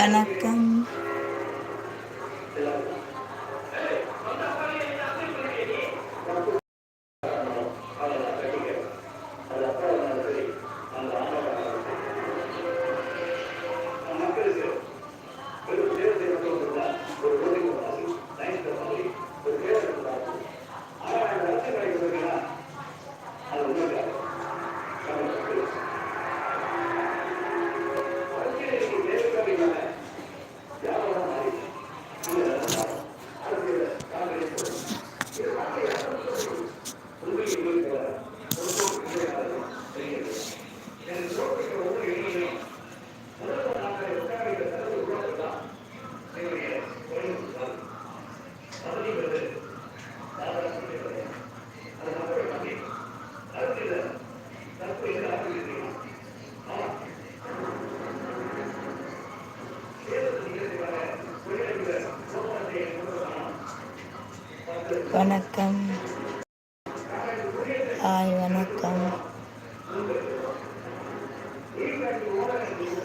வணக்கம் வணக்கம். ஹாய் வணக்கம்.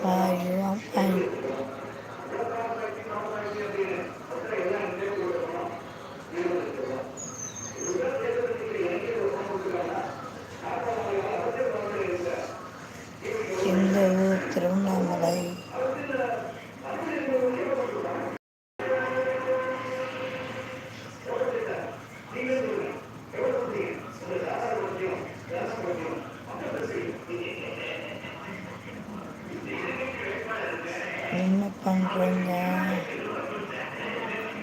ஹாய் என்ன பண்ணுறீங்க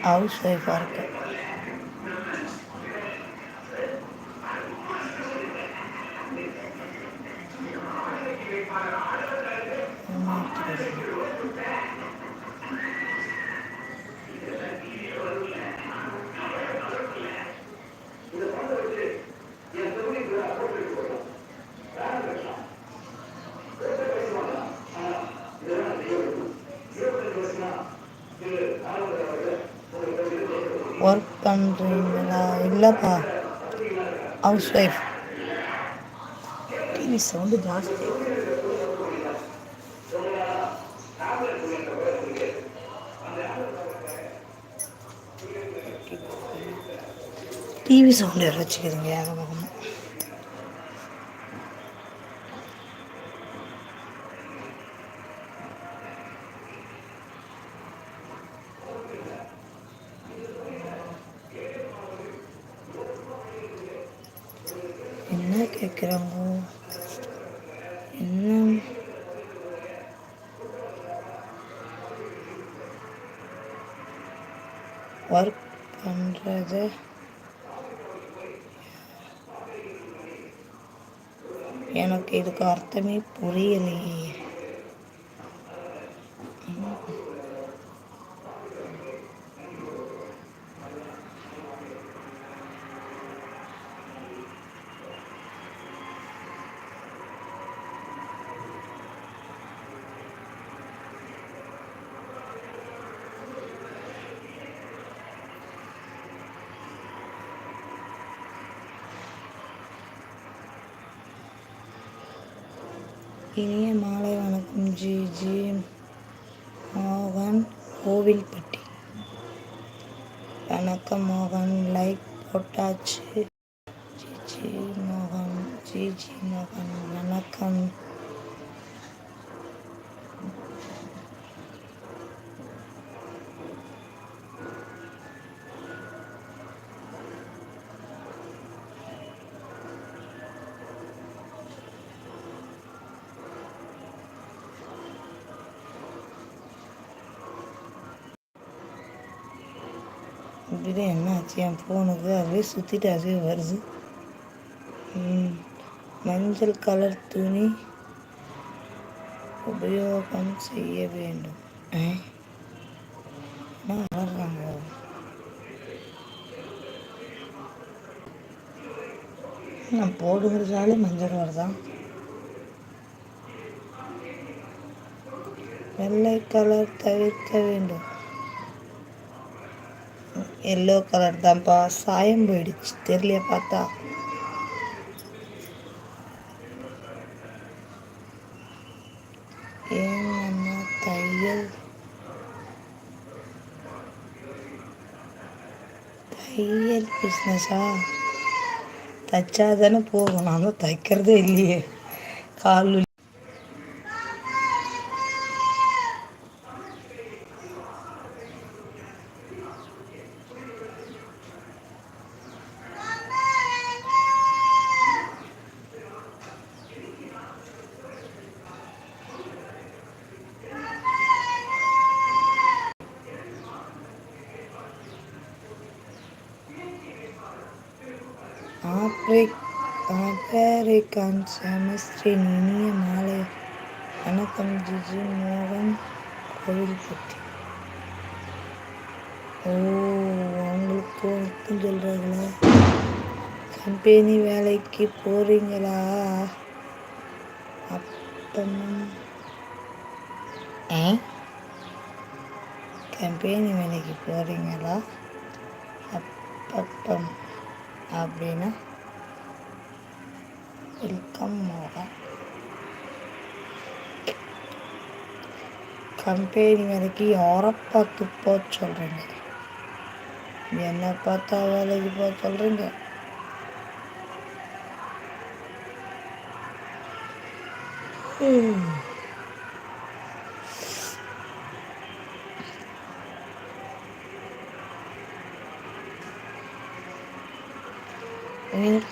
ஹவுஸ் ஒய்ஃபாக இருக்கு ஒர்க் பண்ணுறீங்களா இல்லைப்பா. ஹவுஸ் ஒய்ஃப் டிவி சவுண்டு ஜாஸ்தி. டிவி சவுண்டு யாரும் வச்சுக்கிறீங்க ஏகமாக என்ன கேட்குறாங்க என்ன? ஒர்க் பண்ணுறது எனக்கு இதுக்கு அர்த்தமே புரியலையே. இனிய மாலை வணக்கம் ஜி ஜி மோகன் கோவில்பட்டி. வணக்கம் மோகன். லைக் போட்டாச்சு. ஜி ஜி மோகன். ஜி ஜி மோகன். வணக்கம். அப்படின்னு என்ன ஆச்சு என் ஃபோனுக்கு அப்படியே சுற்றிட்டு அப்படியே வருது. மஞ்சள் கலர் துணி உபயோகம் செய்ய வேண்டும். என்ன வளர்றாங்க நான் போடுகிறதாலே மஞ்சள் வருதான் வெள்ளை கலர் தவிர்க்க வேண்டும். எல்லோ கலர் தான்ப்பா சாயம் போயிடுச்சு. தெரியலையா பார்த்தா. ஏன்னா தையல். தையல் பிஸ்னஸா தைச்சா தானே போகும். நான் தான் தைக்கிறதே இல்லையே. கால் வலி. ஆப்ரிக் இனிய மாலை. வணக்கம் ஜிஜி மோகன் கோவில்பட்டி ஓ அவங்களுக்கு ஒருத்தம் சொல்கிறாங்களா கம்பெனி வேலைக்கு போகிறீங்களா அப்பமும் கம்பெனி வேலைக்கு போகிறீங்களா அப்பப்பம் அப்படின்னா வெல்கம் மோகன் கம்பெனி வேலைக்கு யாரை பார்த்து போக சொல்கிறீங்க என்ன பார்த்தா வேலைக்கு போக சொல்கிறீங்க வெல்கம் hmm.